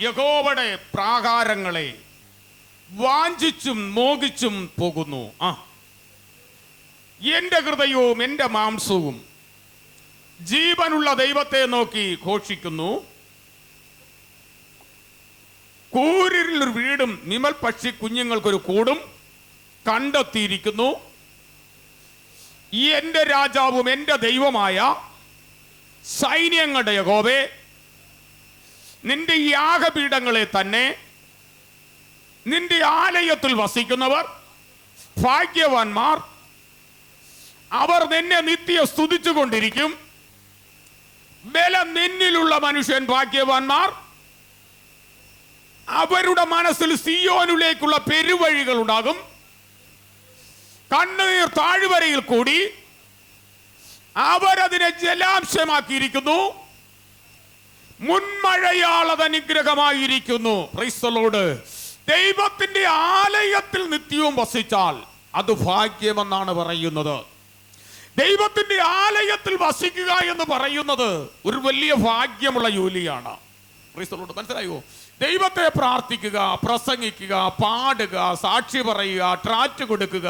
യഹോവയുടെ പ്രാകാരങ്ങളെ വാഞ്ചിച്ചും മോഹിച്ചും പോകുന്നു. ആ. എന്റെ ഹൃദയവും എന്റെ മാംസവും ജീവനുള്ള ദൈവത്തെ നോക്കി ഘോഷിക്കുന്നു. കൂരിൽ ഒരു വീടും നിമൽ പക്ഷി കുഞ്ഞുങ്ങൾക്കൊരു കൂടും കണ്ടെത്തിയിരിക്കുന്നു. ഈ എന്റെ രാജാവും എന്റെ ദൈവമായ സൈന്യങ്ങളുടെ യഹോവേ നിന്റെ യാഗപീഠങ്ങളെ തന്നെ നിന്റെ ആലയത്തിൽ വസിക്കുന്നവർ ഭാഗ്യവാന്മാർ അവർ നിന്നെ നിത്യ സ്തുതിച്ചു കൊണ്ടിരിക്കും ബലം നിന്നിലുള്ള മനുഷ്യൻ ഭാഗ്യവാന്മാർ. അവരുടെ മനസ്സിൽ സിയോനിലേക്കുള്ള പെരുവഴികൾ ഉണ്ടാകും. കണ്ണുനീർ താഴ്വരയിൽ കൂടി അവരതിനെ ജലാംശമാക്കിയിരിക്കുന്നു. മുൻമഴയാളത് അനുഗ്രഹമായിരിക്കുന്നു ക്രൈസ്തലോട് ദൈവത്തിന്റെ ആലയത്തിൽ നിത്യവും വസിച്ചാൽ അത് ഭാഗ്യമെന്നാണ് പറയുന്നത്. ദൈവത്തിന്റെ ആലയത്തിൽ വസിക്കുക എന്ന് പറയുന്നത് ഒരു വലിയ ഭാഗ്യമുള്ള ജോലിയാണ്. ക്രൈസ്തലോട് മനസ്സിലായോ? ദൈവത്തെ പ്രാർത്ഥിക്കുക പ്രസംഗിക്കുക പാടുക സാക്ഷി പറയുക ട്രാറ്റ് കൊടുക്കുക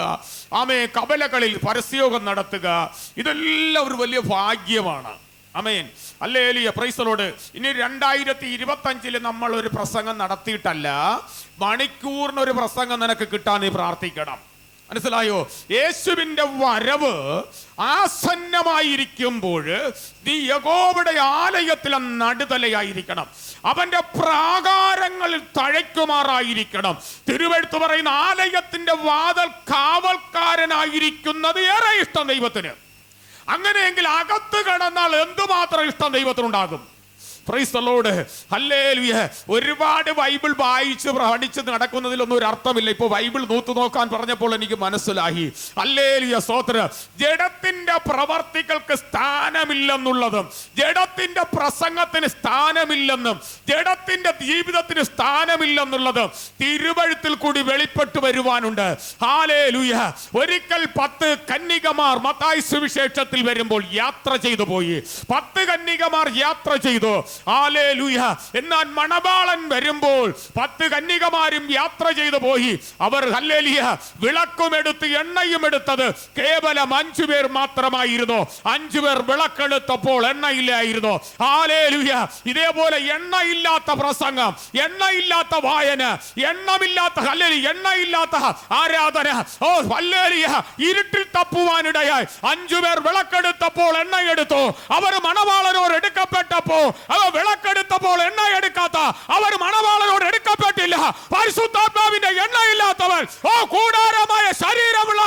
ആമേ കവലകളിൽ പരസ്യോഗം നടത്തുക ഇതെല്ലാം ഒരു വലിയ ഭാഗ്യമാണ്. അമേൻ അല്ലേ ലിയ പ്രൈസലോട് ഇനി രണ്ടായിരത്തി ഇരുപത്തി അഞ്ചിൽ നമ്മൾ ഒരു പ്രസംഗം നടത്തിയിട്ടല്ല. മണിക്കൂറിന് ഒരു പ്രസംഗം നിനക്ക് കിട്ടാൻ നീ പ്രാർത്ഥിക്കണം. മനസ്സിലായോ? യേശുവിന്റെ വരവ് ആസന്നമായിരിക്കുമ്പോൾ നീ യഗോവയുടെ ആലയത്തിലെ നടുതലയായിരിക്കണം. അവന്റെ പ്രാകാരങ്ങളിൽ തഴയ്ക്കുമാറായിരിക്കണം. തിരുവഴുത്ത് പറയുന്ന ആലയത്തിന്റെ വാതൽ കാവൽക്കാരനായിരിക്കുന്നത് ഏറെ ഇഷ്ടം ദൈവത്തിന്. അങ്ങനെയെങ്കിൽ അകത്ത് കടന്നാൽ എന്തുമാത്രം ഇഷ്ടം ദൈവത്തിനുണ്ടാകും? ഒരുപാട് ബൈബിൾ വായിച്ച് പഠിച്ച് നടക്കുന്നതിലൊന്നും ഒരു അർത്ഥമില്ല. ഇപ്പൊ ബൈബിൾ നൂത്തു നോക്കാൻ പറഞ്ഞപ്പോൾ എനിക്ക് മനസ്സിലായി. അല്ലേലിയ സോത്ര ജഡത്തിന്റെ പ്രവർത്തികൾക്ക് സ്ഥാനമില്ലെന്നുള്ളതും ജഡത്തിന്റെ പ്രസംഗത്തിന് സ്ഥാനമില്ലെന്നും ജഡത്തിന്റെ ജീവിതത്തിന് സ്ഥാനമില്ലെന്നുള്ളതും തിരുവഴുത്തിൽ കൂടി വെളിപ്പെട്ടു വരുവാനുണ്ട്. ഹാലേലുയ ഒരിക്കൽ പത്ത് കന്യകമാർ മത്തായി സുവിശേഷത്തിൽ വരുമ്പോൾ യാത്ര ചെയ്തു പോയി. പത്ത് കന്യകമാർ യാത്ര ചെയ്തു. എന്നാൽ മണവാളൻ വരുമ്പോൾ പത്ത് കന്യകമാരും യാത്ര ചെയ്തു പോയി. അവർ ഹല്ലേലിയ വിളക്കും എടുത്ത് എണ്ണയും എടുത്തത് കേവലം അഞ്ചു പേർ മാത്രമായിരുന്നു. അഞ്ചു പേർ വിളക്കെടുത്തപ്പോൾ എണ്ണയില്ലായിരുന്നു. ആലേലുയ ഇതേപോലെ എണ്ണയില്ലാത്ത പ്രസംഗം എണ്ണയില്ലാത്ത വായന എണ്ണമില്ലാത്ത ഹല്ലേലി എണ്ണയില്ലാത്ത ആരാധന. ഓ ഹല്ലേലിയ ഇരുട്ടിൽ തപ്പുവാനിടയായി അഞ്ചു പേർ വിളക്കെടുത്തപ്പോൾ എണ്ണയെടുത്തു. അവർ മണവാളനോട് എടുക്കപ്പെട്ടപ്പോ അവർ വിളക്കെടുത്തപ്പോൾ എണ്ണ എടുക്കാത്ത അവർ മണവാളനോട് എടുക്കപ്പെട്ടില്ല. പരിശുദ്ധാത്മാവിന്റെ എണ്ണയില്ലാത്തവൻ ഓ കൂടാരമായ ശരീരമുള്ള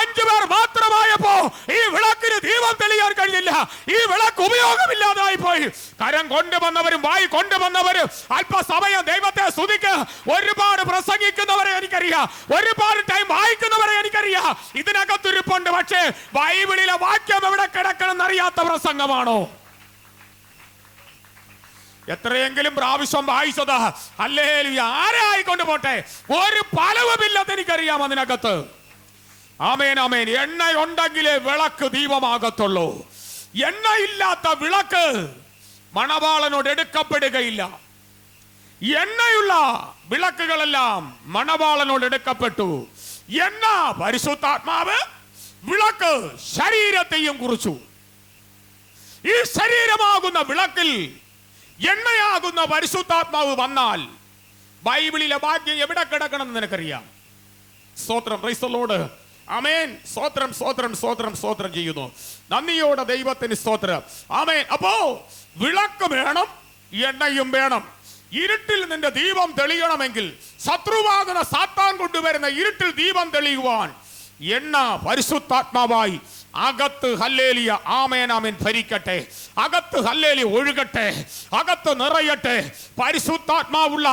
അഞ്ചു പേർ മാത്രമായപ്പോ ഈ വിളക്കിന് ദീപം തെളിയാൻ കഴിഞ്ഞില്ല. ഈ വിളക്ക് ഉപയോഗമില്ലാതായി പോയി. കരം കൊണ്ടുവന്നവരും വായി കൊണ്ടുവന്നവരും അല്പസമയം ദൈവത്തെ സ്തുതിക്ക്. ഒരുപാട് പ്രസംഗിക്കുന്നവരെ എനിക്കറിയാം. ഒരുപാട് ടൈം വായിക്കുന്നവരെ എനിക്കറിയാം. ഇതിനകത്തിരിപ്പുണ്ട്. പക്ഷേ ബൈബിളിലെ വാക്യം എവിടെ കിടക്കണം എന്നറിയാത്ത പ്രസംഗമാണോ? എത്രയെങ്കിലും പ്രാവശ്യം വായിച്ചത്. അല്ലേ ആരായിക്കൊണ്ട് പോട്ടെ? ഒരു പലവുമില്ലെന്ന് എനിക്കറിയാം അതിനകത്ത്. ആമേൻ ആമേൻ. എണ്ണ ഉണ്ടെങ്കിലേ വിളക്ക് ദീപമാകത്തുള്ളൂ. എണ്ണയില്ലാത്ത വിളക്ക് മണവാളനോട് എടുക്കപ്പെടുകയില്ല. എണ്ണയുള്ള വിളക്കുകളെല്ലാം മണവാളനോട് എടുക്കപ്പെട്ടു. എണ്ണ പരിശുദ്ധാത്മാവ് വിളക്ക് ശരീരത്തെയും കുറിച്ചു. ഈ ശരീരമാകുന്ന വിളക്കിൽ എണ്ണയാകുന്ന പരിശുദ്ധാത്മാവ് വന്നാൽ ബൈബിളിലെ ഭാഗ്യം എവിടെ കിടക്കണം എന്ന് നിനക്കറിയാം? സ്തോത്രം ക്രൈസ്തലോട് അമേൻ സ്തോത്രം സ്തോത്രം സ്തോത്രം സ്തോത്രം ചെയ്യുന്നു. നന്ദിയോടെ ദൈവത്തിന് സ്തോത്രം. അമേൻ അപ്പോ വിളക്ക് വേണം എണ്ണയും വേണം. ഇരുട്ടിൽ നിന്റെ ദീപം തെളിയണമെങ്കിൽ ശത്രുവാകുന്ന സാത്താൻ കൊണ്ടുവരുന്ന ഇരുട്ടിൽ ദീപം തെളിയുവാൻ എണ്ണ പരിശുദ്ധാത്മാവായി അകത്ത് ഹല്ലേലിയ ആമേനാമേൻ ഭരിക്കട്ടെ. അകത്ത് ഹല്ലേലി ഒഴുകട്ടെ അകത്ത് നിറയട്ടെ. പരിശുദ്ധാത്മാവുള്ള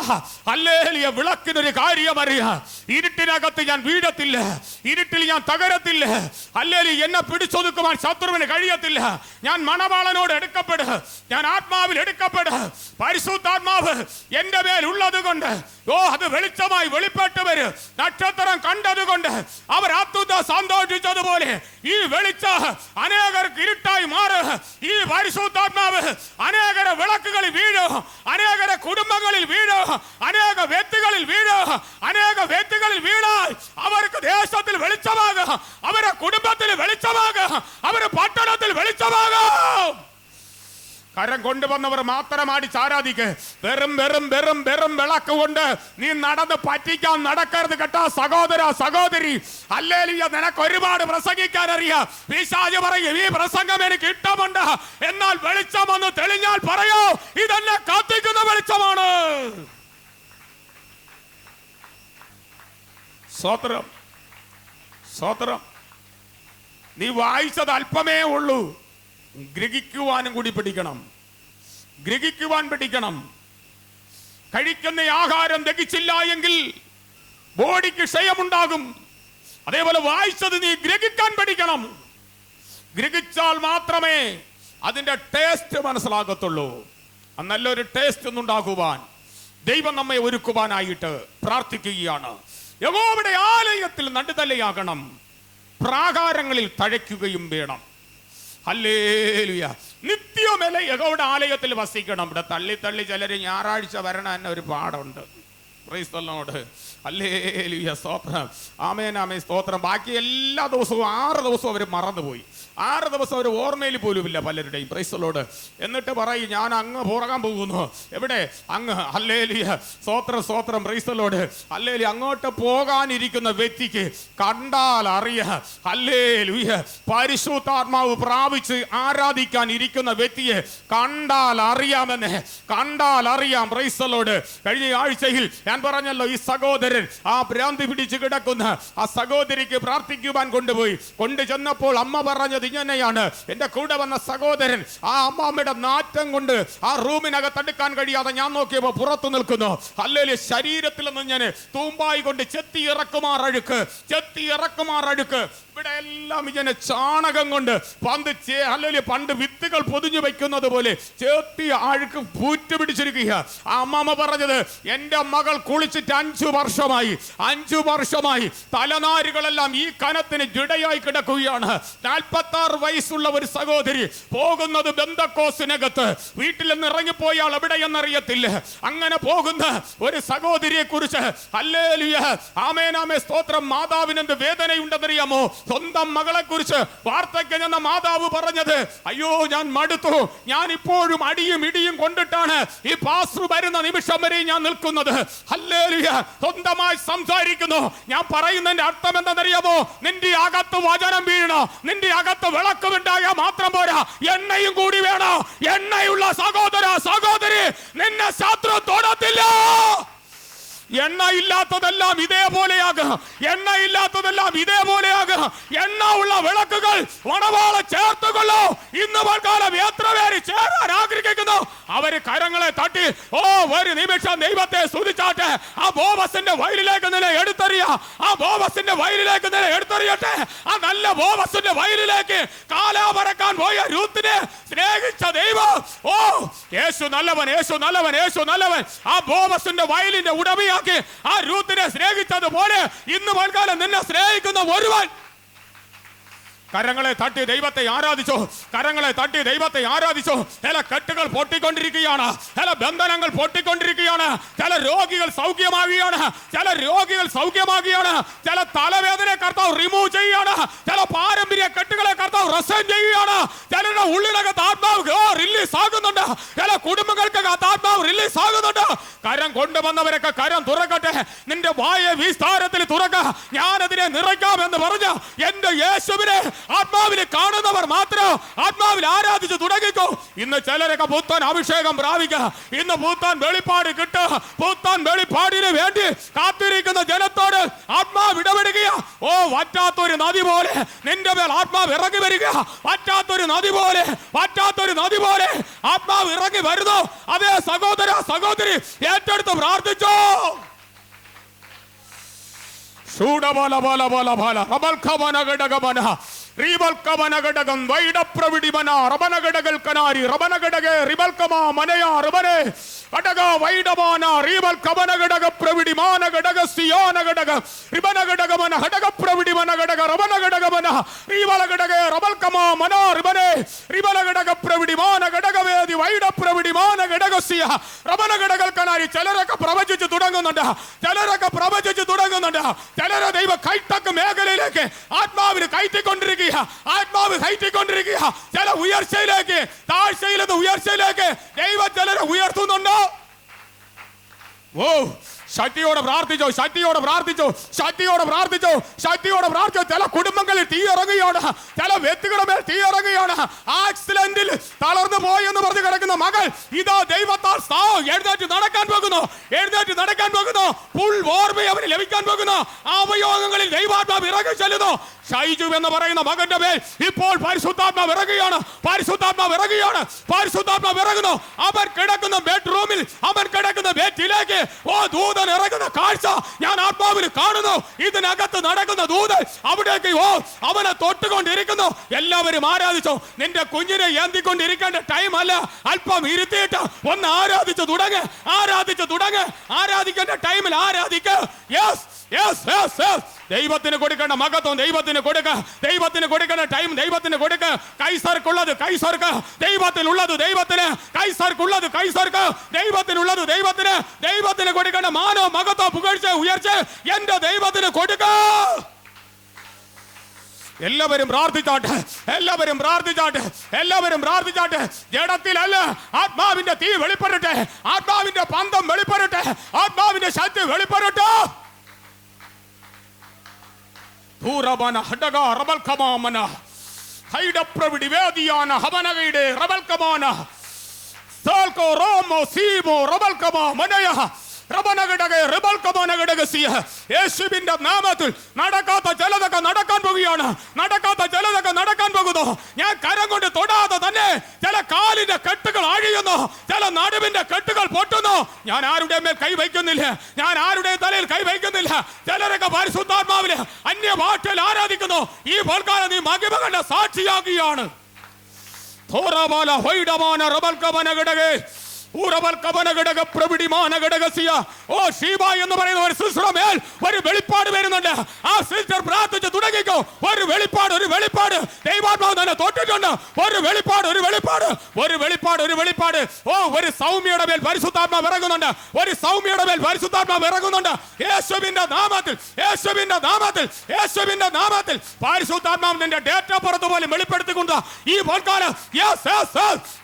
ഹല്ലേലിയ വിളക്കിനൊരു കാര്യം അറിയാം. ഇരുട്ടിനകത്ത് ഞാൻ വീഴത്തില്ല ഇരുട്ടിൽ ഞാൻ തകരത്തില്ല. ഹല്ലേലി എന്നെ പിടിച്ചൊതുക്കുവാൻ ശത്രുവിന് കഴിയത്തില്ല. ഞാൻ മണവാളനോട് എടുക്കപ്പെടുക ഞാൻ ആത്മാവിൽ എടുക്കപ്പെടുക പരിശുദ്ധാത്മാവ് എന്റെ മേൽ ഉള്ളത് കൊണ്ട് ഓ അത് വെളിച്ചമായി വെളിപ്പെട്ടവര് നക്ഷത്രം കണ്ടതുകൊണ്ട് അവർ ആത്മത സന്തോഷിച്ചതുപോലെ ഈ വെളിച്ച അനേകർക്ക് ഇരുട്ടായി മാറുക ഈ പരിശുദ്ധാത്മാവ് അനേകര വിളക്കുകളിൽ വീഴോ അനേകര കുടുംബങ്ങളിൽ വീഴോ അനേക വ്യക്തികളിൽ വീഴോ അനേക വ്യക്തികളിൽ വീണാൽ അവർക്ക് ദേശത്തിൽ വെളിച്ചമാകുക അവരുടെ കുടുംബത്തിൽ വെളിച്ചമാകുക അവരുടെ പട്ടണത്തിൽ വെളിച്ചമാകും. കരം കൊണ്ടുവന്നവർ മാത്രം അടിച്ച് ആരാധിക്ക് വെറും വെറും വെറും വെറും വിളക്ക് കൊണ്ട് നീ നടന്ന് പറ്റിക്കാൻ നടക്കരുത് കേട്ടോ സഹോദര സഹോദരി. അല്ലേലിയ നിനക്ക് ഒരുപാട് പ്രസംഗിക്കാൻ അറിയാം. പറയും ഈ പ്രസംഗം എനിക്ക് ഇഷ്ടമുണ്ട്. എന്നാൽ വെളിച്ചം ഒന്ന് തെളിഞ്ഞാൽ പറയോ. ഇതെന്നെ കത്തിക്കുന്ന വെളിച്ചമാണ്. സ്വത്രം സ്വത്രം. നീ വായിച്ചത് അല്പമേ ഉള്ളൂ. ഗ്രഹിക്കുവാനും കൂടി പഠിക്കണം ഗ്രഹിക്കുവാൻ പഠിക്കണം കഴിക്കുന്ന ആഹാരം ദഹിച്ചില്ല എങ്കിൽ ബോഡിക്ക് ക്ഷയമുണ്ടാകും. അതേപോലെ വായിച്ചത് നീ ഗ്രഹിക്കാൻ പഠിക്കണം. ഗ്രഹിച്ചാൽ മാത്രമേ അതിന്റെ ടേസ്റ്റ് മനസ്സിലാകത്തുള്ളൂ. നല്ലൊരു ടേസ്റ്റ് ഒന്നുണ്ടാകുവാൻ ദൈവം നമ്മെ ഒരുക്കുവാനായിട്ട് പ്രാർത്ഥിക്കുകയാണ്. യഹോവയുടെ ആലയത്തിൽ നടുതലയാകണം. പ്രാകാരങ്ങളിൽ തഴയ്ക്കുകയും വേണം. ഹല്ലേലൂയ. നിത്യമല യഹോവയുടെ ആലയത്തിൽ വസിക്കണം. ഇവിടെ തള്ളി തള്ളി ചിലർ ഞായറാഴ്ച വരണ എന്ന ഒരു പാടുണ്ട്. ക്രൈസ്തലോട് ഹല്ലേലൂയ. സ്തോത്രം. ആമേൻ. സ്തോത്രം. ബാക്കി എല്ലാ ദിവസവും ആറ് ദിവസവും അവർ മറന്നുപോയി. ആറ് ദിവസം ഒരു ഓർമ്മയിൽ പോലുമില്ല പലരുടെയും. പ്രൈസലോട് എന്നിട്ട് പറയും ഞാൻ അങ്ങ് പുറകാൻ പോകുന്നു. എവിടെ? അങ്ങ് അല്ലേലിയ സ്വോത്രം സ്വോത്രം പ്രൈസലോട് അല്ലേലി അങ്ങോട്ട് പോകാനിരിക്കുന്ന വ്യക്തിക്ക് കണ്ടാൽ അറിയ. അല്ലേലുയ പരിശുദ്ധാത്മാവ് പ്രാപിച്ച് ആരാധിക്കാൻ ഇരിക്കുന്ന വ്യക്തിയെ കണ്ടാൽ അറിയാമെന്ന്. കണ്ടാൽ അറിയാം. പ്രൈസലോട് കഴിഞ്ഞ ആഴ്ചയിൽ ഞാൻ പറഞ്ഞല്ലോ ഈ സഹോദരൻ ആ ഭ്രാന്തി പിടിച്ച് കിടക്കുന്ന. ആ സഹോദരിക്ക് പ്രാർത്ഥിക്കുവാൻ കൊണ്ടുപോയി. കൊണ്ടു ചെന്നപ്പോൾ അമ്മ പറഞ്ഞത് ഇങ്ങനെയാണ് എന്റെ കൂടെ വന്ന സഹോദരൻ ആ അമ്മാമ്മയുടെ നാറ്റം കൊണ്ട് ആ റൂമിനകത്ത് അടുക്കാൻ കഴിയാതെ ഞാൻ നോക്കിയപ്പോൾ പുറത്തു നിൽക്കുന്നു. അല്ലെങ്കിൽ ശരീരത്തിൽ നിന്ന് ഞാൻ തൂമ്പായി കൊണ്ട് ചെത്തി ഇറക്കുമാറഴുക്ക് ചെത്തി ഇറക്കുമാർ അഴുക്ക് ഇവിടെ എല്ലാം ഇങ്ങനെ ചാണകം കൊണ്ട് പന്ത് അല്ലെങ്കിൽ പണ്ട് വിത്തുകൾ പൊതിഞ്ഞു വെക്കുന്നത് പോലെ ചേർത്തി ആഴുക്ക് പൂറ്റ് പിടിച്ചിരിക്കുക ആ അമ്മമ്മ പറഞ്ഞത് എന്റെ മകൾ കുളിച്ചിട്ട് അഞ്ചു വർഷമായി അഞ്ചു വർഷമായി തലനാരുകളെല്ലാം ഈ കനത്തിന് ജുടയായി കിടക്കുകയാണ്. നാൽപ്പത്തി ആറ് വയസ്സുള്ള ഒരു സഹോദരി പോകുന്നത് ബന്ധക്കോസിനകത്ത്. വീട്ടിൽ നിന്ന് ഇറങ്ങിപ്പോയാൽ എവിടെയെന്നറിയത്തില്ല. അങ്ങനെ പോകുന്ന ഒരു സഹോദരിയെ കുറിച്ച് അല്ലേലുയ ആമേനാമേ സ്തോത്രം മാതാവിനെന്ത് വേദനയുണ്ടെന്നറിയാമോ? സ്വന്തം മകളെ കുറിച്ച് വാർത്തയ്ക്ക് ചെന്ന മാതാവ് പറഞ്ഞത് അയ്യോ ഞാൻ മടുത്തു. ഞാൻ ഇപ്പോഴും അടിയും ഇടിയും കൊണ്ടിട്ടാണ് ഈ പാസ് വരുന്ന നിമിഷം വരെ ഞാൻ നിൽക്കുന്നത്. ഹല്ലേലൂയ. സ്വന്തമായി സംസാരിക്കുന്നു. ഞാൻ പറയുന്നതിന്റെ അർത്ഥം എന്തെന്നറിയാമോ നിന്റെ അകത്ത് വചനം വീഴണോ നിന്റെ അകത്ത് വിളക്കുമുണ്ടായാൽ മാത്രം പോരാ. എണ്ണയും കൂടി വേണോ? എണ്ണയുള്ള സഹോദര സഹോദരി നിന്നെ ശത്രു തൊടത്തില്ല. എണ്ണ ഇല്ലാത്തതെല്ലാം ഇതേപോലെയാകുക. എണ്ണ ഇല്ലാത്തതെല്ലാം ഇതേപോലെയാകുക. എണ്ണ ഉള്ള വിളക്കുകൾ വടവാള ചേർത്തുകൊള്ളോ. ഇന്ന് പൽക്കാലം എത്ര പേര് ചേരാൻ ആഗ്രഹിക്കുന്നു അവർ കരങ്ങളെ തട്ടി ഓ ഒരു നിമിഷം ദൈവത്തെ സ്തുതിച്ചാട്ടെ. ആ ബോബസിന്റെ വയലിലേക്ക് നില എടുത്തെറിയ. ആ ബോബസിന്റെ വയലിലേക്ക് നില എടുത്തെറിയട്ടെ. ആ നല്ല ബോബസിന്റെ വയലിലേക്ക് കാലാപറക്കാൻ പോയ രൂത്തിനെ സ്നേഹിച്ച ദൈവം. ഓ യേശു നല്ലവൻ യേശു നല്ലവൻ യേശു നല്ലവൻ. ആ ബോബസിന്റെ വയലിന്റെ ഉടമയാക്കി ആ രൂത്തിനെ സ്നേഹിച്ചതുപോലെ ഇന്ന് പൽക്കാലം നിന്നെ സ്നേഹിക്കുന്ന ഒരുവൻ. കരങ്ങളെ തട്ടി ദൈവത്തെ ആരാധിച്ചോ. കരങ്ങളെ തട്ടി ദൈവത്തെ ആരാധിച്ചോ. ചില കെട്ടുകൾ പൊട്ടിക്കൊണ്ടിരിക്കുകയാണ്. ചില ബന്ധനങ്ങൾ പൊട്ടിക്കൊണ്ടിരിക്കുകയാണ്. ചില രോഗികൾ സൗഖ്യമാകുകയാണ് ചില രോഗികൾ സൗഖ്യമാകുകയാണ് ചില തലവേദന കർത്താവ് റിമൂവ് ചെയ്യുകയാണ്. ചില പാരമ്പര്യ കെട്ടുകളെ കർത്താവ് റെസൈൻ ചെയ്യുകയാണ്. ചിലരുടെ ഉള്ളിലകത്ത് ആത്മാവ് റിലീസ് ആകുന്നുണ്ട്. കുടുംബങ്ങൾക്ക് ആത്മാവ് റിലീസ് ആകുന്നുണ്ട്. കരം കൊണ്ടുവന്നവരൊക്കെ കരം തുറക്കട്ടെ. നിന്റെ വായ വിസ്താരത്തിൽ തുറക്ക. ഞാനതിനെ നിറയ്ക്കാം എന്ന് പറഞ്ഞ എന്റെ യേശുവിനെ ആത്മാവിൽ കാണുന്നവർ മാത്രം ആത്മാവിൽ ആരാധിച്ചു തുടങ്ങിക്കോ. ഇന്ന് ചിലരൊക്കെ പുത്തൻ അഭിഷേകം പ്രാപിക്കുക ഇന്ന് പുത്തൻ വെളിപ്പാട് കിട്ടുക. പുത്തൻ വെളിപ്പാടിന് വേണ്ടി കാത്തിരിക്കുന്ന ജനത്തോട് ആത്മാവ് ഓ വറ്റാത്തൊരു നദി പോലെ നിന്റെ മേൽ ആത്മാവ് ഇറങ്ങി വരിക. വറ്റാത്തൊരു നദി പോലെ വറ്റാത്തൊരു നദി പോലെ ആത്മാവ് ഇറങ്ങി വരുന്നു. അതേ സഹോദര സഹോദരി ഏറ്റെടുത്ത് പ്രാർത്ഥിച്ചോ. ശൂടബല ബല ബല ബല റബൽഖമന ഗഡഗമന. റീബൽക്കമന ഘടകം വൈഡപ്രവിടിമന റബന ഘടകൽ കനാരി റബന ഘടകെ റിബൽക്കമ മനയ റബനെ ഘടക വൈഡമാന റീബൽ കമന ഘടക പ്രവിടിമാന ഘടക സിയാന ഘടക റിബന ഘടകമന ഘടക പ്രവിടിമന ഘടക റബന ഘടകമന റീബല ഘടക റബൽ മന റിബനെ റിബല ഘടക പ്രവിടിമാന ഘടകവേദി വൈഡ പ്രവിടിമാന ഘടക സിയ റബന ഘടകൽ കനാരി ചിലരൊക്കെ പ്രവചിച്ച് തുടങ്ങുന്നുണ്ട്. ചിലരൊക്കെ പ്രവചിച്ച് തുടങ്ങുന്നുണ്ട്. ചിലരെ ദൈവ കൈത്തക്ക് മേഖലയിലേക്ക് ആത്മാവിന് കയറ്റിക്കൊണ്ടിരിക്കുക ആത്മാവ് കയറ്റിക്കൊണ്ടിരിക്കുക. ചില ഉയർച്ചയിലേക്ക് താഴ്ചയിൽ നിന്ന് ഉയർച്ചയിലേക്ക് ദൈവം ചിലരെ ഉയർത്തുന്നുണ്ടോ? ഓ ശക്തിയോടെ പ്രാർത്ഥിച്ചോ ശക്തിയോടെ പ്രാർത്ഥിച്ചോ ശക്തിയോടെ പ്രാർത്ഥിച്ചോ ശക്തിയോടെ പ്രാർത്ഥിച്ചോ. ചില കുടുംബങ്ങളിൽ തീ ഇറങ്ങുകയാണ് ചില വ്യക്തികളുടെ മേൽ തീ ഇറങ്ങുകയാണ് ആക്സിഡന്റിൽ തളർന്നു പോയി എന്ന് പറഞ്ഞ് കിടക്കുന്ന മകൾ ഇതാ ദൈവത്താൽ എഴുന്നേറ്റ് നടക്കാൻ പോകുന്നു. എഴുന്നേറ്റ് നടക്കാൻ പോകുന്നു. ഫുൾ ഓർമ്മ അവന് ലഭിക്കാൻ പോകുന്നു. അവയോഗങ്ങളിൽ ദൈവാത്മാവ് ഇറങ്ങി ചെല്ലുന്നു. ഷൈജു എന്ന് പറയുന്ന മകന്റെ മേൽ ഇപ്പോൾ പരിശുദ്ധാത്മ വിറകുകയാണ് പരിശുദ്ധാത്മ വിറകുകയാണ് പരിശുദ്ധാത്മ വിറകുന്നു അവൻ കിടക്കുന്ന ബെഡ്റൂമിൽ അവൻ കിടക്കുന്ന ബെഡിലേക്ക് ഓ ദൂതൻ ഇറങ്ങുന്ന കാഴ്ച ഞാൻ ആത്മാവിൽ കാണുന്നു. ഇതിനകത്ത് നടക്കുന്ന ദൂതൻ അവിടേക്ക് ഓ അവനെ തൊട്ടുകൊണ്ടിരിക്കുന്നു. എല്ലാവരും ആരാധിച്ചോ? നിന്റെ കുഞ്ഞിനെ ഏന്തിക്കൊണ്ടിരിക്കേണ്ട ടൈം അല്ല. അല്പം ഇരുത്തിയിട്ട് ഒന്ന് ആരാധിച്ചു തുടങ്ങ്. ആരാധിച്ചു തുടങ്ങ്. ആരാധിക്കേണ്ട ടൈമിൽ ആരാധിക്ക. യെസ് യെസ് യെസ് യെസ് ദൈവത്തിന് കൊടുക്കേണ്ട മകത്വം ദൈവത്തിന് കൊടുക്ക. ദൈവത്തിന് കൊടുക്കേണ്ട ടൈം ദൈവത്തിന് കൊടുക്ക. കൈസർക്കുള്ളത് കൈസർക്ക്. ദൈവത്തിനുള്ളത് ദൈവത്തിന്. കൈസർക്കുള്ളത് കൈസർക്ക്. ദൈവത്തിനുള്ളത് ദൈവത്തിന്. ദൈവത്തിന് കൊടുക്കേണ്ട മാനോ മകത്വം പുകഴ്ച ഉയർച്ച എന്റെ ദൈവത്തിന് കൊടുക്ക. എല്ലാവരും പ്രാർത്ഥിച്ചാട്ടെ. എല്ലാവരും പ്രാർത്ഥിച്ചാട്ടെ. എല്ലാവരും പ്രാർത്ഥിച്ചാട്ടെ. ജഡത്തിലല്ല. ആത്മാവിന്റെ തീ വെളിപ്പെടട്ടെ. ആത്മാവിന്റെ പന്തം വെളിപ്പെടട്ടെ. ആത്മാവിന്റെ ശക്തി വെളിപ്പെടട്ടെ. ധൂരബന ഹഡഗ റബൽ കമാമന. ഹൈഡപ്രവിടി വേദിയാന ഹവനകയുടെ റബൽ കമാന. സാൽക്കോ റോമോ സീമോ റബൽ കമാ മനയ യേശുവിന്റെ നാമത്തിൽ നടക്കാത്ത ചിലതൊക്കെ നടക്കാൻ പോകുകയാണ്. നടക്കാത്ത ചിലതൊക്കെ നടക്കാൻ പോകുന്നു. ഞാൻ കരം കൊണ്ട് തൊടാതെ തന്നെ ചില കാലിന്റെ കെട്ടുകൾ അഴിയുന്നു. ചില നടുവിന്റെ കെട്ടുകൾ പൊട്ടുന്നു. ഞാൻ ആരുടെ മേൽ കൈ വയ്ക്കുന്നില്ല? ഞാൻ ആരുടെ തലയിൽ കൈ വയ്ക്കുന്നില്ല? ചിലരൊക്കെ പരിശുദ്ധാത്മാവിൽ അന്യ ഭാഷയിൽ ആരാധിക്കുന്നു. ഈ പോൽക്കാലം നീ മകിമ കണ്ട സാക്ഷിയാകുകയാണ്. ഥോറമാല ഹൊയ്ഡമാന റബൽ കമന ഘടകേ ഊറവൽ കവന ഘടക പ്രവിടിമാന ഘടകസിയ ഓ ഷീബ എന്ന് പറയുന്ന ഒരു സിസ്റ്റർ മേൽ ഒരു വെളിപ്പാട് വരുന്നുണ്ട്. ആ സിസ്റ്റർ പ്രാർത്ഥിച്ച് തുടങ്ങിക്കോ. ഒരു വെളിപ്പാട് ഒരു വെളിപ്പാട്. ദൈവാത്മാവ് തന്നെ തൊട്ടിട്ടുണ്ട് ഒരു വെളിപ്പാട് ഒരു വെളിപ്പാട്. ഒരു വെളിപ്പാട് ഒരു വെളിപ്പാട്. ഓ ഒരു സൗമ്യയുടെ മേൽ പരിശുദ്ധാത്മാവ് ഇറങ്ങുന്നുണ്ട് ഒരു സൗമ്യയുടെ മേൽ പരിശുദ്ധാത്മാവ് ഇറങ്ങുന്നുണ്ട് യേശുവിന്റെ നാമത്തിൽ യേശുവിന്റെ നാമത്തിൽ യേശുവിന്റെ നാമത്തിൽ പരിശുദ്ധാത്മാവ് നിന്റെ ഡേറ്റ പുറത്ത് പോലും വെളിപ്പെടുത്തിക്കൊണ്ട്. ഈ പോൽക്കാലം.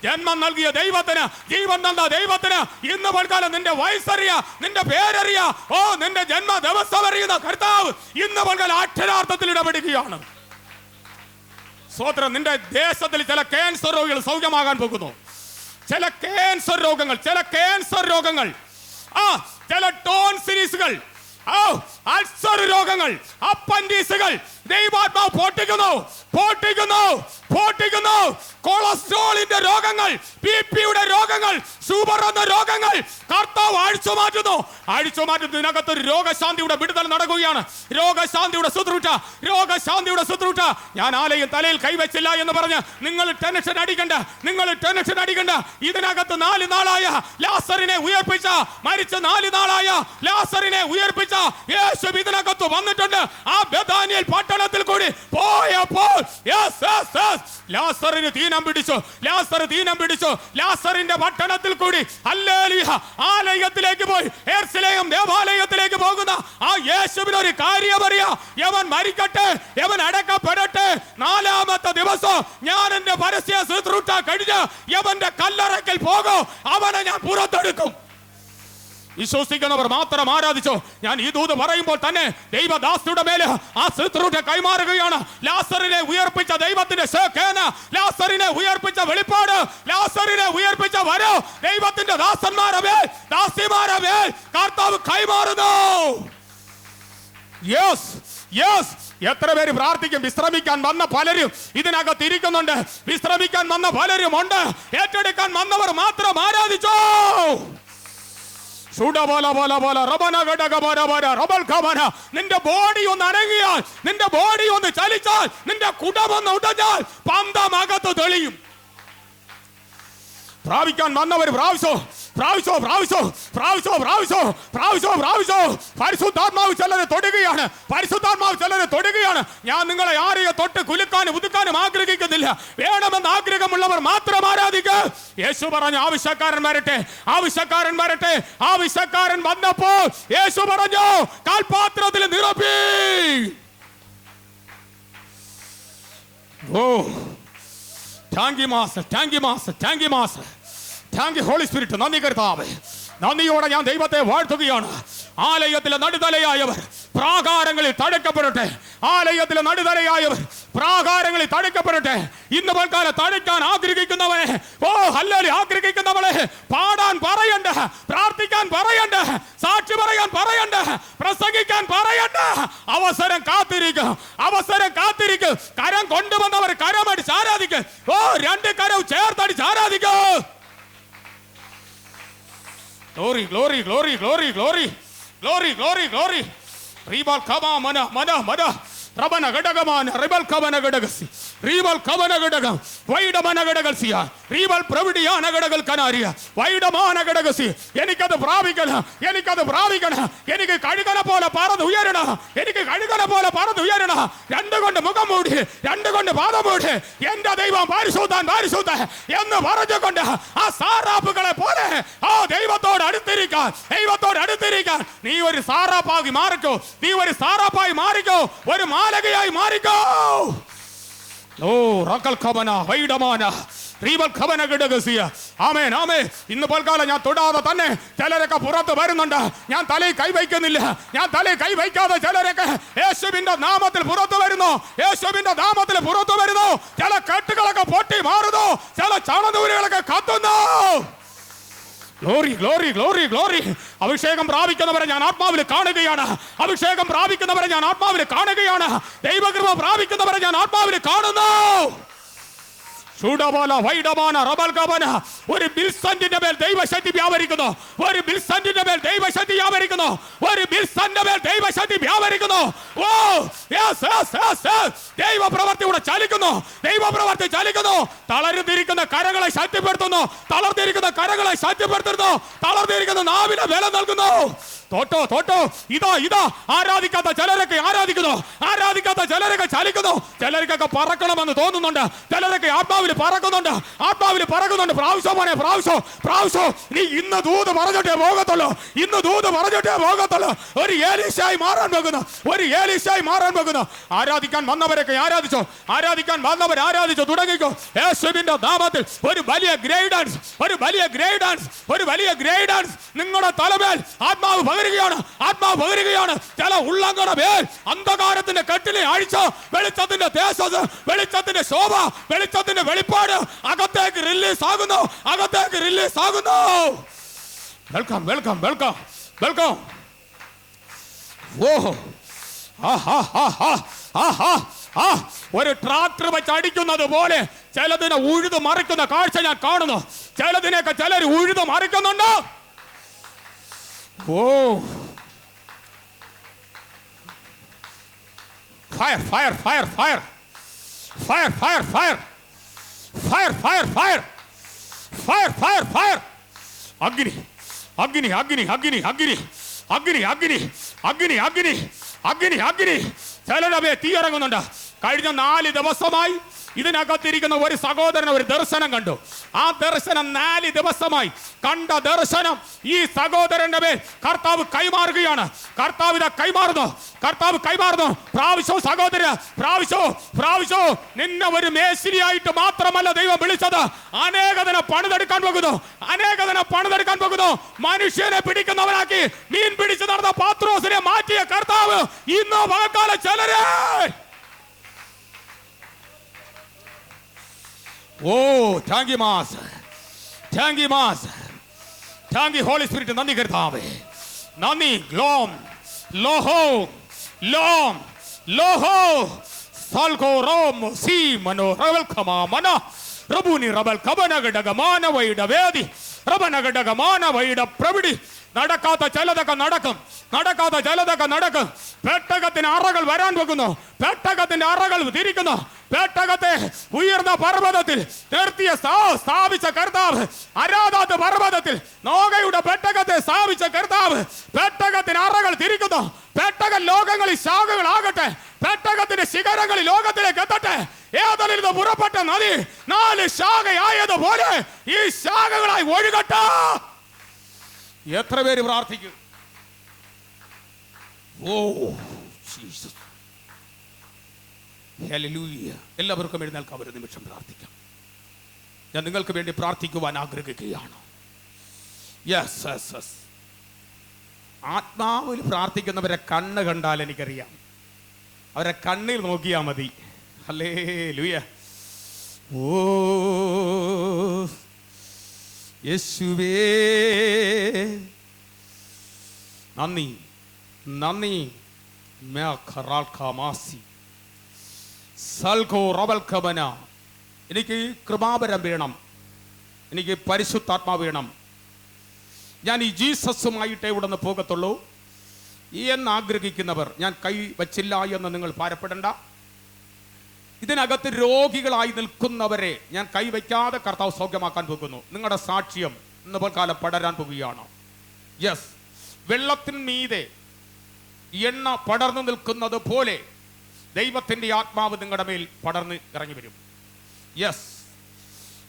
ജന്മം നൽകിയ ദൈവത്തിന് ജീവൻ തന്ന ദൈവത്തിന് ഇന്ന് പൽക്കാലം നിന്റെ വയസ്സറിയ നിന്റെ പേരറിയ. ഓ നിന്റെ ജന്മ ദിവസം അറിയുന്ന കർത്താവ് ഇന്ന് പൽക്കാലം അക്ഷരാർത്ഥത്തിൽ ഇടപെടുകയാണ്. സ്വോത്രം നിന്റെ ദേശത്തിൽ ചില ക്യാൻസർ രോഗികൾ സൗഖ്യമാകാൻ പോകുന്നു. ചില ക്യാൻസർ രോഗങ്ങൾ ചില ക്യാൻസർ രോഗങ്ങൾ. ആ ചില ടോൺ സീരീസുകൾ അൾസർ രോഗങ്ങൾ അപ്പൻഡീസുകൾ ദൈവാത്മാവ് പൊട്ടിക്കുന്നു പൊട്ടിക്കുന്നു പൊട്ടിക്കുന്നു. കൊളസ്ട്രോളിന്റെ രോഗങ്ങൾ ബി പിയുടെ രോഗങ്ങൾ ഷുഗർ എന്ന രോഗങ്ങൾ കർത്താവ് അഴിച്ചു മാറ്റുന്നു. അഴിച്ചു ഒരു രോഗശാന്തിയുടെ വിടുതൽ നടക്കുകയാണ്. രോഗശാന്തിയുടെ ശുശ്രൂഷ രോഗശാന്തിയുടെ ശുശ്രൂഷ. ഞാൻ ആലയം തലയിൽ കൈവച്ചില്ല എന്ന് പറഞ്ഞ് നിങ്ങൾ ടെൻഷൻ അടിക്കണ്ട നിങ്ങൾ ടെൻഷൻ അടിക്കണ്ട. ഇതിനകത്ത് നാല് നാളായ ലാസറിനെ ഉയർപ്പിച്ച മരിച്ച നാല് നാളായ ലാസറിനെ ഉയർപ്പിച്ച യേശു ഇതിനകത്ത് വന്നിട്ടുണ്ട്. ആ ബദാനിയൽ പട്ടണത്തിൽ കൂടി പോയപ്പോൾ. ലാസറിന് തീനം പിടിച്ചു. ലാസർ തീനം പിടിച്ചു. ലാസറിന്റെ പട്ടണത്തിൽ കൂടി ആലയത്തിലേക്ക് പോയി. എർസലേം ദേവാലയത്തിലേക്ക് പോകുന്ന ആ യേശുവിന് ഒരു കാര്യം അറിയാം. യവൻ മരിക്കട്ടെ യവൻ അടക്കപ്പെടട്ടെ. നാലാമത്തെ ദിവസം ഞാൻ എന്റെ പരസ്യ ശുശ്രൂഷ കഴിഞ്ഞ് യവന്റെ കല്ലറയ്ക്കൽ പോകും. അവനെ ഞാൻ പുറത്തെടുക്കും. വിശ്വസിക്കുന്നവർ മാത്രം ആരാധിച്ചോ. ഞാൻ ഈ ദൂത് പറയുമ്പോൾ തന്നെ ദൈവദാസ്തിയുടെ മേലെ ആ ശുശ്രൂഷ കൈമാറുകയാണ്. ലാസറിനെ ഉയർപ്പിച്ച ദൈവത്തിന്റെ ശേഖേന ലാസറിനെ ഉയർപ്പിച്ച വെളിപ്പാട് ലാസറിനെ ഉയർപ്പിച്ച വരോ ദൈവത്തിന്റെ ദാസന്മാരവേ ദാസിമാരവേ കർത്താവ് കൈമാറുന്നു. യെസ് യെസ് എത്ര പേര് പ്രാർത്ഥിക്കും? വിശ്രമിക്കാൻ വന്ന പലരും ഇതിനകത്ത് ഇരിക്കുന്നുണ്ട്. വിശ്രമിക്കാൻ വന്ന പലരും ഉണ്ട് ഏറ്റെടുക്കാൻ വന്നവർ മാത്രം ആരാധിച്ചോ. നിന്റെ ബോഡി ഒന്ന് അനങ്ങിയാൽ നിന്റെ ബോഡി ഒന്ന് ചലിച്ചാൽ നിന്റെ കുടമൊന്ന് ഉടഞ്ഞാൽ പന്തമകത്ത് തെളിയും. പ്രാപിക്കാൻ വന്നവർ പ്രാവശ്യോ പ്രാവശ്യോ പ്രാവശ്യോ പ്രാവശ്യോ പ്രാവശ്യോ പ്രാവശ്യോ പ്രാവശ്യോ. പരിശുദ്ധാത്മാവ് ചിലരെ തൊടുകയാണ്. പരിശുദ്ധാത്മാവ് ചിലരെ തൊടുകയാണ്. ഞാൻ നിങ്ങളെ ആരെയോ തൊട്ട് കുലുക്കാനും ഉതുക്കാനും ആഗ്രഹിക്കുന്നില്ല. വേണമെന്ന് ആഗ്രഹമുള്ളവർ മാത്രം ആരാധിക്കുക യേശു പറഞ്ഞു ആവശ്യക്കാരൻ വരട്ടെ ആവശ്യക്കാരൻ വരട്ടെ ആവശ്യക്കാരൻ വന്നപ്പോൾ യേശു പറഞ്ഞു കാൽപാത്രത്തിൽ നിറപ്പി. ഓ ടാങ്കി മാസ് ടാങ്കി മാസ് ടാങ്കി master. Thank you holy spirit നന്ദി കർത്താവ്. നന്ദിയോടെ ഞാൻ ദൈവത്തെ വാഴ്ത്തുകയാണ്. ആലയത്തിലെ നടുതലയായവർ പ്രാകാരങ്ങളിൽ തടുക്കപ്പെടട്ടെ. ആലയത്തിലെ നടുതലയായവർ പ്രാകാരങ്ങളിൽ തടുക്കപ്പെടട്ടെ. ഇന്ന് പൽക്കാലം തടുക്കാൻ ആഗ്രഹിക്കുന്നവനെ ഓ അല്ലല്ലേ ആഗ്രഹിക്കുന്നവളെ പാടാൻ പറയണ്ട പ്രാർത്ഥിക്കാൻ പറയണ്ട സാക്ഷി പറയാൻ പറയണ്ട പ്രസംഗിക്കാൻ പറയണ്ട. അവസരം കാത്തിരിക്കും അവസരം കാത്തിരിക്കും. കരം കൊണ്ടുവന്നവർ കരമടിച്ച് ആരാധിക്കും? ഓ രണ്ട് കരവും ചേർത്തടിച്ച് ആരാധിക്കും? Glory glory glory glory glory glory glory glory റീബാൽ കമാ മന മന മന റബന ഘടകമാന റിബൽ കവന ഘടകസി റീബൽ കവന ഘടകം വൈഡമന ഘടകസിയ റീബൽ പ്രവിടിയാന ഘടകൽ കനാരിയ. വൈഡമാന ഘടകസി എനിക്കത് പ്രാപിക്കണം എനിക്കത് പ്രാപിക്കണം. എനിക്ക് കഴുകനെ പോലെ പറന്ന് ഉയരണം. എനിക്ക് കഴുകനെ പോലെ പറന്ന് ഉയരണം. രണ്ട് കൊണ്ട് മുഖം മൂടി രണ്ട് കൊണ്ട് പാദം മൂടി. എന്റെ ദൈവം പരിശുദ്ധാൻ പരിശുദ്ധ എന്ന് പറഞ്ഞുകൊണ്ട് ആ സാറാപ്പുകളെ പോലെ ആ ദൈവത്തോട് അടുത്തിരിക്കാൻ ദൈവത്തോട് അടുത്തിരിക്കാൻ. നീ ഒരു സാറാപ്പാക്കി മാറിക്കോ നീ ഒരു സാറാപ്പായി മാറിക്കോ ഒരു മാലകയായി മാറിക്കോ. ആമേൻ ആമേ ഇന്ന് പൽക്കാലം ഞാൻ തൊടാതെ തന്നെ ചിലരൊക്കെ പുറത്ത് വരുന്നുണ്ട്. ഞാൻ തലയിൽ കൈവയ്ക്കുന്നില്ല ഞാൻ തലയിൽ കൈവയ്ക്കാതെ ചിലരൊക്കെ യേശുവിന്റെ നാമത്തിൽ പുറത്തു വരുന്നു. യേശുവിന്റെ നാമത്തിൽ പുറത്തു വരുന്നു. ചില കെട്ടുകളൊക്കെ പൊട്ടി മാറുന്നു. ചില ചണനൂരുകളൊക്കെ കത്തുന്നു. Glory glory glory glory. അഭിഷേകം പ്രാപിക്കുന്നവരെ ഞാൻ ആത്മാവിൽ കാണുകയാണ്. അഭിഷേകം പ്രാപിക്കുന്നവരെ ഞാൻ ആത്മാവിൽ കാണുകയാണ്. ദൈവകൃപ പ്രാപിക്കുന്നവരെ ഞാൻ ആത്മാവിൽ കാണുന്നു ചൂടപോല വൈഡമാന റബൽ കവന ഒരു ബിൽസന്റിന്റെ മേൽ ദൈവശക്തി വ്യാപരിക്കുന്നു. ഒരു ബിൽസന്റിന്റെ മേൽ ദൈവശക്തി വ്യാപരിക്കുന്നു. ഒരു ബിൽസന്റെ മേൽ ദൈവശക്തി വ്യാപരിക്കുന്നു. ഓ യെസ് ദൈവ പ്രവർത്തി ഇവിടെ ചലിക്കുന്നു. ദൈവ പ്രവർത്തി ചലിക്കുന്നു. തളർന്നിരിക്കുന്ന കരങ്ങളെ ശക്തിപ്പെടുത്തുന്നു. തളർന്നിരിക്കുന്ന കരങ്ങളെ ശക്തിപ്പെടുത്തുന്നു. തളർന്നിരിക്കുന്ന നാവിനെ വില നൽകുന്നു. തോട്ടോ തോട്ടോ ഇതാ ഇതാ. ആരാധിക്കാത്ത ചിലരൊക്കെ ആരാധിക്കുന്നു. ആരാധിക്കാത്ത ചിലരൊക്കെ ചലിക്കുന്നു. ചിലർക്കൊക്കെ പറക്കണമെന്ന് തോന്നുന്നുണ്ട്. ചിലരൊക്കെ ആത്മാവിൽ പറക്കുന്നുണ്ട്. ആത്മാവിൽ പറക്കുന്നുണ്ട്. പ്രാവശ്യം മോനെ പ്രാവശ്യം പ്രാവശ്യം. നീ ഇന്ന് ദൂത് പറഞ്ഞിട്ടേ പോകത്തുള്ളൂ. ഇന്ന് ദൂത് പറഞ്ഞിട്ടേ പോകത്തുള്ളൂ. ഒരു ഏലീശായി മാറാൻ പോകുന്നു. ഒരു ഏലീശായി മാറാൻ പോകുന്നു. ആരാധിക്കാൻ വന്നവരൊക്കെ ആരാധിച്ചോ? ആരാധിക്കാൻ വന്നവർ ആരാധിച്ചോ? തുടങ്ങിക്കോ. യേശുവിന്റെ നാമത്തിൽ ഒരു വലിയ ഗ്രേഡൻസ് ഒരു വലിയ ഗ്രേഡൻസ് ഒരു വലിയ ഗ്രേഡൻസ്. നിങ്ങളുടെ തലമേൽ ആത്മാവ് പകരുകയാണ്. ആത്മാവ് പകരുകയാണ്. ചില ഉള്ളങ്ങളുടെ മേൽ അന്ധകാരത്തിന്റെ കെട്ടിലെ അഴിച്ച വെളിച്ചത്തിന്റെ തേജസ് വെളിച്ചത്തിന്റെ ശോഭ വെളിച്ചത്തിന്റെ വെളിപ്പാട് അകത്തേക്ക് റിലീസ് ആകുന്നു. അകത്തേക്ക് റിലീസ് ആകുന്നു. വെൽക്കം വെൽക്കം വെൽക്കം വെൽക്കം ഓഹോ. ഒരു ട്രാക്ടർ വെച്ച് അടിക്കുന്നത് പോലെ ചിലതിനെ ഉഴുത് മറിക്കുന്ന കാഴ്ച ഞാൻ കാണുന്നു. ചിലതിനെയൊക്കെ ചിലർ ഉഴുത് മറിക്കുന്നുണ്ട്. ഓ fire fire fire fire fire fire fire fire fire, fire! Fire, fire fire അഗ്നി അഗ്നി അഗ്നി അഗ്നി അഗ്നി അഗ്നി അഗ്നി അഗ്നി അഗ്നി അഗ്നി അഗ്നി ചിലരവയെ തീയിറങ്ങുന്നുണ്ട് കഴിഞ്ഞ നാല് ദിവസമായി ഇതിനകത്തിരിക്കുന്ന ഒരു സഹോദരൻ ഒരു ദർശനം കണ്ടു. ആ ദർശനം നാല് ദിവസമായി. കണ്ട ദർശനം ഈ സഹോദരന്റെ മേൽ കർത്താവ് കൈമാറുകയാണ്. കർത്താവ് ഇതാ കൈമാറുന്നു. കർത്താവ് കൈമാറുന്നു. പ്രാവശ്യോ സഹോദര പ്രാവശ്യോ പ്രാവശ്യോ നിന്നെ ഒരു മേശിരിയായിട്ട് മാത്രമല്ല ദൈവം വിളിച്ചത്. അനേകതനെ പണിതെടുക്കാൻ പോകുന്നു. അനേകതനെ പണിതെടുക്കാൻ പോകുന്നു. മനുഷ്യനെ പിടിക്കുന്നവനാക്കി മീൻ പിടിച്ചു നടന്ന പാത്രോസിനെ മാറ്റിയ കർത്താവ് ഇന്ന് പകൽക്കാല ചിലരെ ഓ താങ്ക് യു മാസ് താങ്ക് യു മാസ് താങ്ക് യു ഹോളി സ്പിരിറ്റ്. നന്ദി കർത്താവേ. നന്ദി. ഗ്ലോം. ലോഹോ. ലോം. ലോഹോ. സൽഗോ റോം. സി. മനോ. റവൽ ഖമാ മന. റബുനി റബൽ കബനഗടക മാനവയുടെ വേദി. റബനഗടക മാനവയുടെ പ്രവിടി. നടക്കാത്ത ചിലതൊക്കെ നടക്കും. നടക്കാത്ത ചിലതൊക്കെ നടക്കും. പെട്ടകത്തിന് അറകൾ വരാൻ വെക്കുന്നു. പെട്ടകത്തിന്റെ അറകൾ തിരിക്കുന്നു. പെട്ടകത്തെ ഉയർന്ന പർവതത്തിൽ നിർത്തിയ സ്ഥാ- സ്ഥാപിച്ച കർത്താവ് അരാധാത്ത പർവതത്തിൽ നോകയുടെ പെട്ടകത്തെ സ്ഥാപിച്ച കർത്താവ് പെട്ടകത്തിന് അറകൾ തിരിക്കുന്നു. പെട്ടകൻ ലോകങ്ങളിൽ ശാഖകളാകട്ടെ. പെട്ടകത്തിന്റെ ശിഖരങ്ങളിൽ ലോകത്തിലേക്ക് എത്തട്ടെ. ഏതൊരു നിന്ന് പുറപ്പെട്ട നദി നാല് ശാഖയായതുപോലെ ഈ ശാഖകളായി ഒഴുകട്ടെ. എത്ര പേര് പ്രാർത്ഥിക്കും? ഓ. എല്ലാവർക്കും എഴുന്നേൽക്കാം ഒരു നിമിഷം പ്രാർത്ഥിക്കാം. ഞാൻ നിങ്ങൾക്ക് വേണ്ടി പ്രാർത്ഥിക്കുവാൻ ആഗ്രഹിക്കുകയാണ്. യെസ് യെസ് യെസ് ആത്മാവിൽ പ്രാർത്ഥിക്കുന്നവരെ കണ്ണ് കണ്ടാൽ എനിക്കറിയാം. അവരെ കണ്ണിൽ നോക്കിയാൽ മതി. അല്ലേ ലൂയ ഓ യേശുവേ. നന്ദി നന്ദി. മേ സൽഖോ റബൽ കബന എനിക്ക് കൃപാപരം വേണം. എനിക്ക് പരിശുദ്ധാത്മാ വേണം. ഞാൻ ഈ ജീസസുമായിട്ടേ ഇവിടെ നിന്ന് പോകത്തുള്ളൂ എന്ന് ആഗ്രഹിക്കുന്നവർ ഞാൻ കൈ വച്ചില്ല എന്ന് നിങ്ങൾ ഭാരപ്പെടണ്ട. ഇതിനകത്ത് രോഗികളായി നിൽക്കുന്നവരെ ഞാൻ കൈവയ്ക്കാതെ കർത്താവ് സൗഖ്യമാക്കാൻ പോകുന്നു. നിങ്ങളുടെ സാക്ഷ്യം ഇന്ന് പോലെ പടരാൻ പോകുകയാണ് യെസ് വെള്ളത്തിന് മീതെ എണ്ണ പടർന്നു നിൽക്കുന്നത് പോലെ ദൈവത്തിന്റെ ആത്മാവ് നിങ്ങളുടെ മേൽ പടർന്ന് ഇറങ്ങി വരും. യെസ്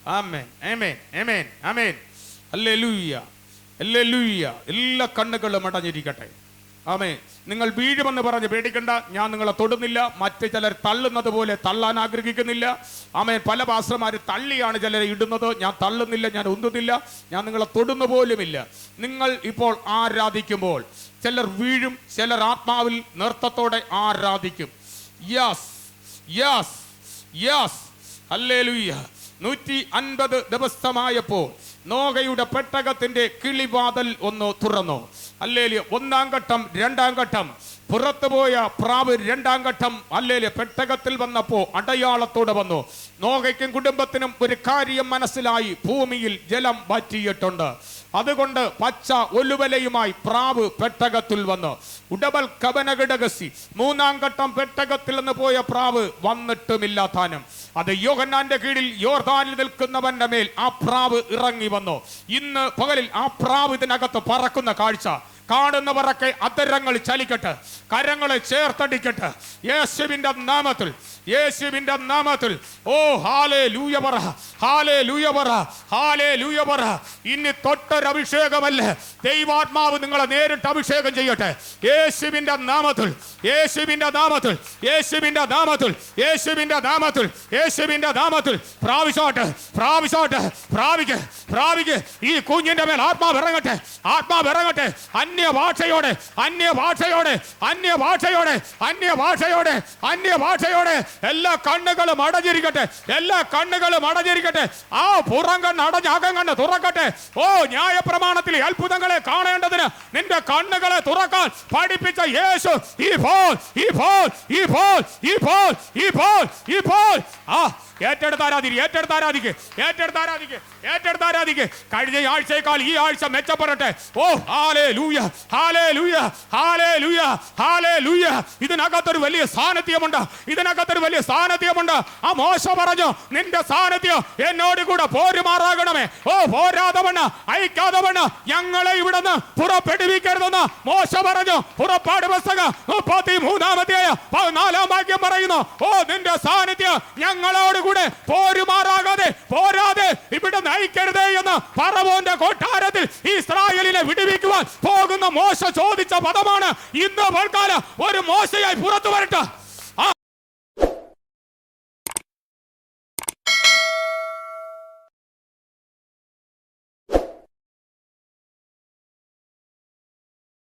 ആമേൻ ആമേൻ ആമേൻ ആമേൻ എല്ലാ കണ്ണുകളും അടഞ്ഞിരിക്കട്ടെ. ആമേ നിങ്ങൾ വീഴുമെന്ന് പറഞ്ഞ് പേടിക്കണ്ട. ഞാൻ നിങ്ങളെ തൊടുന്നില്ല. മറ്റ് ചിലർ തള്ളുന്നത് പോലെ തള്ളാൻ ആഗ്രഹിക്കുന്നില്ല. ആമേ പല പാസ്റ്റർമാർ തള്ളിയാണ് ചിലരെ ഇടുന്നത്. ഞാൻ തള്ളുന്നില്ല ഞാൻ ഉന്തുന്നില്ല. ഞാൻ നിങ്ങളെ തൊടുന്ന പോലുമില്ല. നിങ്ങൾ ഇപ്പോൾ ആരാധിക്കുമ്പോൾ ചിലർ വീഴും ചിലർ ആത്മാവിൽ നൃത്തത്തോടെ ആരാധിക്കും. യാസ് യാസ് യാസ് ഹല്ലേലൂയ നൂറ്റി അൻപത് ദിവസമായപ്പോൾ നോകയുടെ പെട്ടകത്തിന്റെ കിളിവാതൽ ഒന്ന് തുറന്നു. അല്ലേലിയ ഒന്നാം ഘട്ടം രണ്ടാം ഘട്ടം. പുറത്തുപോയ പ്രാവ് രണ്ടാം ഘട്ടം. അല്ലേലിയ പെട്ടകത്തിൽ വന്നപ്പോ അടയാളത്തോടെ വന്നു. നോകയ്ക്കും കുടുംബത്തിനും ഒരു കാര്യം മനസ്സിലായി. ഭൂമിയിൽ ജലം പറ്റിയിട്ടുണ്ട് അതുകൊണ്ട് പച്ച ഒലുവലയുമായി പ്രാവ് പെട്ടകത്തിൽ വന്ന്. ഉടബൽ കവനകിടകസി മൂന്നാം ഘട്ടം പെട്ടകത്തിൽ നിന്ന് പോയ പ്രാവ് വന്നിട്ടുമില്ല താനും. അത് യോഹന്നാന്റെ കീഴിൽ യോർദാനിൽ നിൽക്കുന്നവന്റെ മേൽ ആ പ്രാവ് ഇറങ്ങി വന്നു. ഇന്ന് പകലിൽ ആ പ്രാവ് ഇതിനകത്ത് പറക്കുന്ന കാഴ്ച. കാണുന്നവരൊക്കെ അതരങ്ങൾ ചലിക്കട്ടെ കരങ്ങളെ ചേർത്തടിക്കട്ടെ. യേശുവിന്റെ നാമത്തിൽ യേശുവിന്റെ നാമത്തിൽ. ഓ ഹാലേ ലൂയ പറ ഹാലേ ലൂയ പറ ഹാലേ ലൂയ പറ. ഇനി തൊട്ടൊരഭിഷേകമല്ല? ദൈവാത്മാവ് നിങ്ങളെ നേരിട്ട് അഭിഷേകം ചെയ്യട്ടെ. യേശുവിന്റെ നാമത്തിൽ യേശുവിന്റെ നാമത്തിൽ യേശുവിന്റെ നാമത്തിൽ യേശുവിന്റെ നാമത്തിൽ യേശുവിന്റെ നാമത്തിൽ. പ്രാവശ്യമായിട്ട് പ്രാവശ്യമായിട്ട് പ്രാപിക്ക് പ്രാപിക്ക് ഈ കുഞ്ഞിന്റെ മേൽ ആത്മാവ് ഇറങ്ങട്ടെ ആത്മാവ് ഇറങ്ങട്ടെ. അന്യ ഭാഷയോടെ അന്യ ഭാഷയോടെ അന്യ ഭാഷയോടെ അന്യ ഭാഷയോടെ അന്യ ഭാഷയോടെ എല്ലാ കണ്ണുകളും അടഞ്ഞിരിക്കട്ടെ എല്ലാ കണ്ണുകളും അടഞ്ഞിരിക്കട്ടെ ആ പുറം കണ്ണ് അടഞ്ഞ് അകം കണ്ണ് തുറക്കട്ടെ. ഓ ന്യായ പ്രമാണത്തിൽ അത്ഭുതങ്ങളെ കാണേണ്ടതിന് നിന്റെ കണ്ണുകളെ തുറക്കാൻ പഠിപ്പിച്ച യേശു ഈ ഫോൾ ഈ ഫോൾ ഈ ഫോൾ ഈ ഫോൾ ഈ ഫോൾ ഈ ഫോൾ ആ ഏറ്റെടുത്ത് ആരാധിക്ക് ഏറ്റെടുത്ത് ആരാധിക്ക് ഏറ്റെടുത്ത് ആരാധിക്ക് ഏറ്റെടുത്ത് ആരാധിക്ക്. കഴിഞ്ഞ ആഴ്ചയേക്കാൾ ഈ ആഴ്ച മെച്ചപ്പെടട്ടെ. ഓ ഹാലേ ലൂയ ഹാലേ ലൂയ ഹാലേ ലൂയ ഹാലേ ലൂയ ഇതിനകത്തൊരു വലിയ സാന്നിധ്യമുണ്ട്. ഇതിനകത്തൊരു വലിയ സാന്നിധ്യമുണ്ട്. ആ മോശ പറഞ്ഞു നിന്റെ സാന്നിധ്യം എന്നോട് കൂടെ പോരുമാറാകണമേ. ഓ പോരാതവണ്ണ് അയക്കാതവണ്ണ് ഞങ്ങളെ ഇവിടുന്ന് പുറപ്പെടുവിക്കരുതെന്ന് മോശ പറഞ്ഞു. പുറപ്പാട് പുസ്തകം മുപ്പത്തി മൂന്നാമത്തെ പതിനാലാം വാക്യം പറയുന്നു. ഓ നിന്റെ സാന്നിധ്യം ഞങ്ങളോട് കൂടെ പോരുമാറാകാതെ പോരാതെ ഇവിടെ നയിക്കരുതേ എന്ന് പറവോന്റെ കൊട്ടാരത്തിൽ ഇസ്രായേലിനെ വിടുവിക്കുവാൻ പോകുന്ന മോശ ചോദിച്ച പദമാണ് ഇന്ന് പൽക്കാലം ഒരു മോശയായി പുറത്തു വരട്ടെ